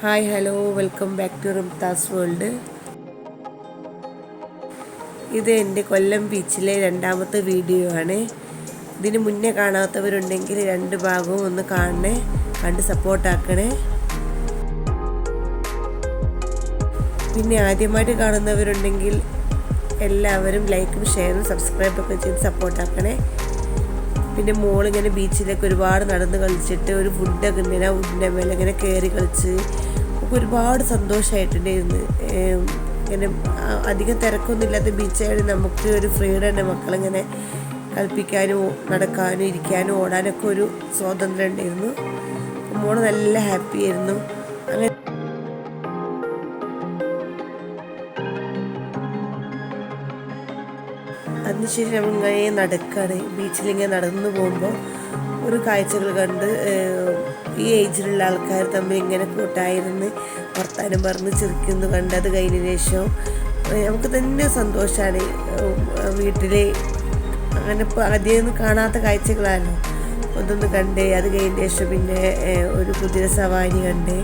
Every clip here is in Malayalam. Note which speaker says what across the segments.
Speaker 1: Hi hello. Welcome back to Rimthas world. ഇത് എന്റെ കൊല്ലം ബീച്ചിലെ രണ്ടാമത്തെ വീഡിയോ ആണ്. ഇതിന് മുന്നേ കാണാത്തവരുണ്ടെങ്കിൽ രണ്ട് ഭാഗവും ഒന്ന് കാണണേ കണ്ട് സപ്പോർട്ടാക്കണേ പിന്നെ ആദ്യമായിട്ട് കാണുന്നവരുണ്ടെങ്കിൽ എല്ലാവരും ലൈക്കും ഷെയറും സബ്സ്ക്രൈബൊക്കെ ചെയ്ത് സപ്പോർട്ടാക്കണേ പിന്നെ മോളിങ്ങനെ ബീച്ചിലൊക്കെ ഒരുപാട് നടന്ന് കളിച്ചിട്ട് ഒരു ഫുഡൊക്കെ ഇങ്ങനെ ഫുഡിന്റെ മേലെ ഇങ്ങനെ കയറി കളിച്ച് ഒക്കെ ഒരുപാട് സന്തോഷമായിട്ടുണ്ടായിരുന്നു ഇങ്ങനെ അധികം തിരക്കൊന്നും ഇല്ലാത്ത ബീച്ചായിട്ട് നമുക്ക് ഒരു ഫ്രീഡം ഉണ്ട് മക്കളിങ്ങനെ കളിപ്പിക്കാനും നടക്കാനും ഇരിക്കാനും ഓടാനൊക്കെ ഒരു സ്വാതന്ത്ര്യം ഉണ്ടായിരുന്നു. മോൾ നല്ല ഹാപ്പി ആയിരുന്നു അങ്ങനെ അതിനുശേഷം നമ്മളിങ്ങനെ നടക്കുകയാണ് ബീച്ചിലിങ്ങനെ നടന്നു പോകുമ്പോൾ ഒരു കാഴ്ചകൾ കണ്ട് ഈ ഏജിലുള്ള ആൾക്കാർ തമ്മിൽ ഇങ്ങനെ കൂട്ടായിരുന്ന് വർത്താനം പറഞ്ഞ് ചിരിക്കുന്ന കണ്ട് അത് കഴിഞ്ഞ ശേഷം നമുക്ക് തന്നെ സന്തോഷമാണ് വീട്ടിൽ അങ്ങനെ ഇപ്പോൾ ആദ്യമൊന്നും കാണാത്ത കാഴ്ചകളാണല്ലോ അതൊന്ന് കണ്ട് അത് കഴിഞ്ഞ ശേഷം പിന്നെ ഒരു കുതിര സവാരി കണ്ട്.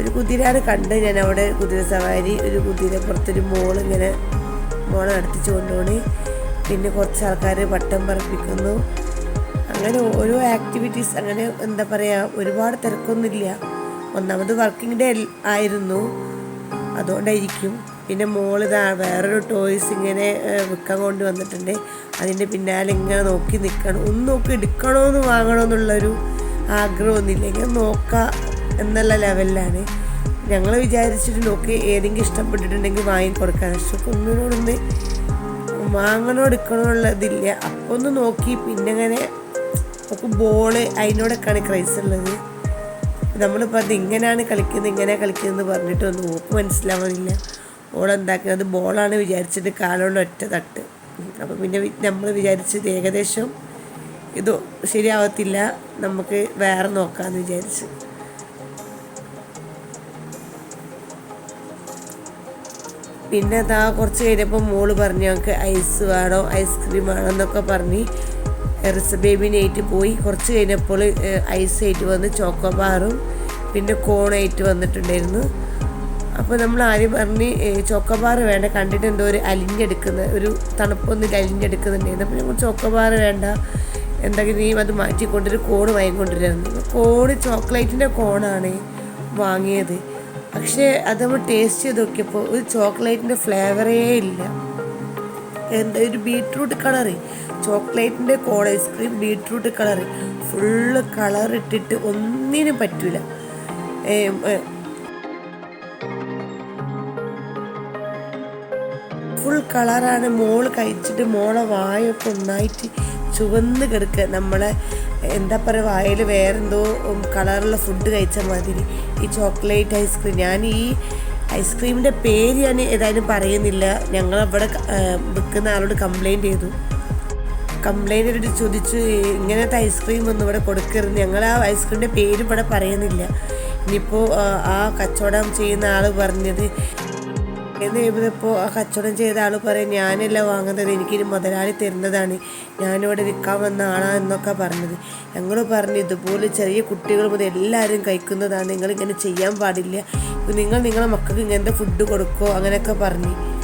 Speaker 1: ഒരു കുതിരയാണ് കണ്ട് ഞാൻ അവിടെ കുതിര സവാരി ഒരു കുതിര പുറത്തൊരു മോളിങ്ങനെ മോളെ നടത്തിച്ചു കൊണ്ടുപോണി. പിന്നെ കുറച്ച് ആൾക്കാർ വട്ടം പറപ്പിക്കുന്നു. അങ്ങനെ ഓരോ ആക്ടിവിറ്റീസ് അങ്ങനെ എന്താ പറയുക ഒരുപാട് തിരക്കൊന്നുമില്ല. ഒന്നാമത് വർക്കിംഗ് ഡേ ആയിരുന്നു. അതുകൊണ്ടായിരിക്കും. പിന്നെ മോൾ ഇതാ വേറൊരു ടോയ്സ് ഇങ്ങനെ വിൽക്കാൻ കൊണ്ട് വന്നിട്ടുണ്ട് അതിന്റെ പിന്നാലെ ഇങ്ങനെ നോക്കി നിൽക്കണം ഒന്ന് നോക്കി എടുക്കണമെന്ന് വാങ്ങണമെന്നുള്ളൊരു ആഗ്രഹമൊന്നുമില്ല. ഇങ്ങനെ നോക്കാം എന്നുള്ള ലെവലിലാണ് ഞങ്ങൾ വിചാരിച്ചിട്ട് നോക്കി ഏതെങ്കിലും ഇഷ്ടപ്പെട്ടിട്ടുണ്ടെങ്കിൽ വാങ്ങി കൊടുക്കാൻ. പക്ഷെ ഒന്നിനോടൊന്ന് വാങ്ങണോ എടുക്കണോ ഉള്ളതില്ല. അപ്പോൾ ഒന്ന് നോക്കി. പിന്നെ അങ്ങനെ നമുക്ക് ബോൾ അതിനോടൊക്കെയാണ് ക്രൈസ് ഉള്ളത്. നമ്മളിപ്പോൾ അത് ഇങ്ങനെയാണ് കളിക്കുന്നത് ഇങ്ങനെയാണ് കളിക്കുന്നത് പറഞ്ഞിട്ട് ഒന്നും നോക്ക് മനസ്സിലാവുന്നില്ല ഓളെന്താക്കുന്നത് ബോളാണ് വിചാരിച്ചിട്ട് കാലോണ്ട് ഒറ്റ തട്ട്. അപ്പോൾ പിന്നെ നമ്മൾ വിചാരിച്ചത് ഏകദേശം ഇത് ശരിയാവത്തില്ല. നമുക്ക് വേറെ നോക്കാമെന്ന് വിചാരിച്ചു. പിന്നെ അതാ കുറച്ച് കഴിഞ്ഞപ്പോൾ മോൾ പറഞ്ഞു ഞങ്ങൾക്ക് ഐസ് വേണോ ഐസ്ക്രീം വേണോ എന്നൊക്കെ പറഞ്ഞ് എറിസ് ബേബിനായിട്ട് പോയി. കുറച്ച് കഴിഞ്ഞപ്പോൾ ഐസ് ആയിട്ട് വന്ന് ചോക്കോബാറും പിന്നെ കോണായിട്ട് വന്നിട്ടുണ്ടായിരുന്നു. അപ്പോൾ നമ്മൾ ആദ്യം പറഞ്ഞ് ചോക്കോബാർ വേണ്ട കണ്ടിട്ട് എന്തോ ഒരു അലിഞ്ഞെടുക്കുന്ന ഒരു തണുപ്പൊന്നിൽ അലിഞ്ഞെടുക്കുന്നുണ്ടായിരുന്നു അപ്പോൾ ഞങ്ങൾ ചോക്കോബാർ വേണ്ട എന്തെങ്കിലും നീ അത് മാറ്റിക്കൊണ്ടൊരു കോൺ വാങ്ങിക്കൊണ്ടിരുന്നു കോൺ ചോക്ലേറ്റിന്റെ കോണാണ് വാങ്ങിയത്. പക്ഷേ അത് നമ്മൾ ടേസ്റ്റ് ചെയ്ത് നോക്കിയപ്പോൾ ഒരു ചോക്ലേറ്റിന്റെ ഫ്ലേവറേ ഇല്ല. എന്താ ഒരു ബീട്രൂട്ട് കളറി ചോക്ലേറ്റിന്റെ കോൺ ഐസ്ക്രീം ബീട്രൂട്ട് കളറി ഫുള്ള് കളറിട്ടിട്ട് ഒന്നിനും പറ്റില്ല ഫുൾ കളറാണ് മോൾ കഴിച്ചിട്ട് മോളെ വായൊക്കെ ഒന്നായിട്ട് ചുവന്ന് കിടക്കുക നമ്മളെ എന്താ പറയുക വായിൽ വേറെന്തോ കളറുള്ള ഫുഡ് കഴിച്ച മാതിരി. ഈ ചോക്ലേറ്റ് ഐസ്ക്രീം ഞാൻ ഈ ഐസ്ക്രീമിന്റെ പേര് ഞാൻ ഏതായാലും പറയുന്നില്ല. ഞങ്ങൾ അവിടെ വിൽക്കുന്ന ആളോട് കംപ്ലൈന്റ് ചെയ്തു. കംപ്ലൈന്റ് ചെയ്തിട്ട് ചോദിച്ചു ഇങ്ങനത്തെ ഐസ്ക്രീം ഒന്നും ഇവിടെ കൊടുക്കരുത്. ഞങ്ങൾ ആ ഐസ്ക്രീമിന്റെ പേര് ഇവിടെ പറയുന്നില്ല. ഇനിയിപ്പോൾ ആ കച്ചവടം ചെയ്യുന്ന ആൾ പറഞ്ഞത് എന്ന് കഴിയുമ്പോൾ ആ കച്ചവടം ചെയ്ത ആൾ പറയും ഞാനല്ല വാങ്ങുന്നത് എനിക്കിനി മുതലാളി തരുന്നതാണ്. ഞാനിവിടെ വിൽക്കാൻ വന്ന ആളാ എന്നൊക്കെ പറഞ്ഞത്. ഞങ്ങൾ പറഞ്ഞു ഇതുപോലെ ചെറിയ കുട്ടികൾ മുതൽ എല്ലാവരും കഴിക്കുന്നതാണ്. നിങ്ങൾ ഇങ്ങനെ ചെയ്യാൻ പാടില്ല. നിങ്ങൾ നിങ്ങളെ മക്കൾക്ക് ഇങ്ങനത്തെ ഫുഡ് കൊടുക്കോ? അങ്ങനെയൊക്കെ പറഞ്ഞു.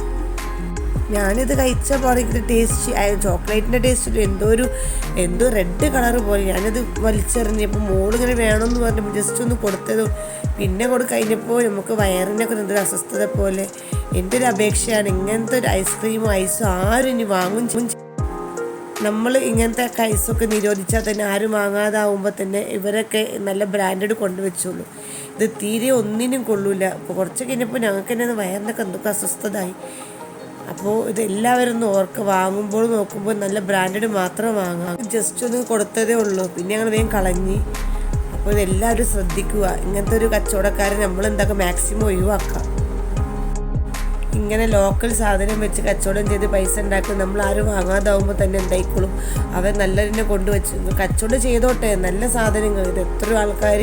Speaker 1: ഞാനിത് കഴിച്ച പാടെ ടേസ്റ്റ് ചോക്ലേറ്റിന്റെ ടേസ്റ്റ് എന്തോ ഒരു എന്തോ റെഡ് കളർ പോലെ. ഞാനത് വലിച്ചെറിഞ്ഞപ്പോൾ മോളിങ്ങനെ വേണമെന്ന് പറഞ്ഞപ്പോൾ ജസ്റ്റ് ഒന്ന് കൊടുത്തതും. പിന്നെ കൊടു കഴിഞ്ഞപ്പോൾ നമുക്ക് വയറിനൊക്കെ എന്തൊരു അസ്വസ്ഥത പോലെ. എന്റെ ഒരു അപേക്ഷയാണ് ഇങ്ങനത്തെ ഒരു ഐസ്ക്രീമും ഐസും ആരും ഇനി വാങ്ങും നമ്മൾ ഇങ്ങനത്തെ ഐസൊക്കെ നിരോധിച്ചാൽ തന്നെ ആരും വാങ്ങാതാവുമ്പോൾ തന്നെ ഇവരൊക്കെ നല്ല ബ്രാൻഡഡ് കൊണ്ടുവച്ചുള്ളൂ ഇത് തീരെ ഒന്നിനും കൊള്ളൂല. അപ്പോൾ കുറച്ച് കഴിഞ്ഞപ്പോൾ ഞങ്ങൾക്ക് തന്നെ വയറിനൊക്കെ എന്തൊക്കെ അസ്വസ്ഥതായി. അപ്പോൾ ഇത് എല്ലാവരും ഒന്ന് ഓർക്ക് വാങ്ങുമ്പോൾ നോക്കുമ്പോൾ നല്ല ബ്രാൻഡഡ് മാത്രം വാങ്ങാം. ജസ്റ്റ് ഒന്ന് കൊടുത്തതേ ഉള്ളൂ. പിന്നെ ഞങ്ങൾ വേഗം കളഞ്ഞ്. അപ്പോൾ ഇതെല്ലാവരും ശ്രദ്ധിക്കുക. ഇങ്ങനത്തെ ഒരു കച്ചവടക്കാരെ നമ്മൾ എന്താക്കുക മാക്സിമം ഒഴിവാക്കാം. ഇങ്ങനെ ലോക്കൽ സാധനം വെച്ച് കച്ചവടം ചെയ്ത് പൈസ ഉണ്ടാക്കും. നമ്മൾ ആരും വാങ്ങാതാവുമ്പോൾ തന്നെ എന്തായിക്കോളും. അവർ നല്ലതിനെ കൊണ്ടുവച്ച് കച്ചവടം ചെയ്തോട്ടെ. നല്ല സാധനങ്ങൾ. ഇത് എത്ര ആൾക്കാർ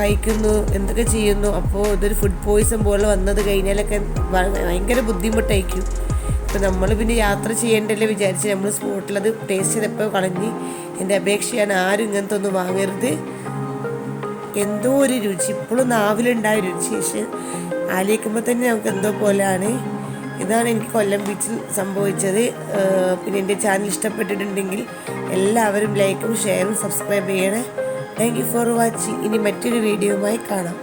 Speaker 1: കഴിക്കുന്നു എന്തൊക്കെ ചെയ്യുന്നു. അപ്പോൾ ഇതൊരു ഫുഡ് പോയിസൺ പോലെ വന്നത് കഴിഞ്ഞാലൊക്കെ ഭയങ്കര ബുദ്ധിമുട്ടായിരിക്കും. ഇപ്പം നമ്മൾ പിന്നെ യാത്ര ചെയ്യേണ്ടല്ലേ വിചാരിച്ച് നമ്മൾ സ്പോട്ടിൽ അത് ടേസ്റ്റ് ചെയ്തപ്പോൾ കളഞ്ഞ് എന്റെ അപേക്ഷയാണ് ആരും ഇങ്ങനത്തെ ഒന്നും വാങ്ങരുത്. എന്തോ ഒരു രുചി. ഇപ്പോഴും നാവിലുണ്ടായ രുചി. പക്ഷെ ആലോചിക്കുമ്പോൾ തന്നെ നമുക്ക് എന്തോ പോലെയാണ്. ഇതാണ് എനിക്ക് കൊല്ലം ബീച്ചിൽ സംഭവിച്ചത്. പിന്നെ എന്റെ ചാനൽ ഇഷ്ടപ്പെട്ടിട്ടുണ്ടെങ്കിൽ എല്ലാവരും ലൈക്കും ഷെയറും സബ്സ്ക്രൈബ് ചെയ്യണേ. താങ്ക് യു ഫോർ വാച്ചിങ് ഇനി മറ്റൊരു വീഡിയോയുമായി കാണാം.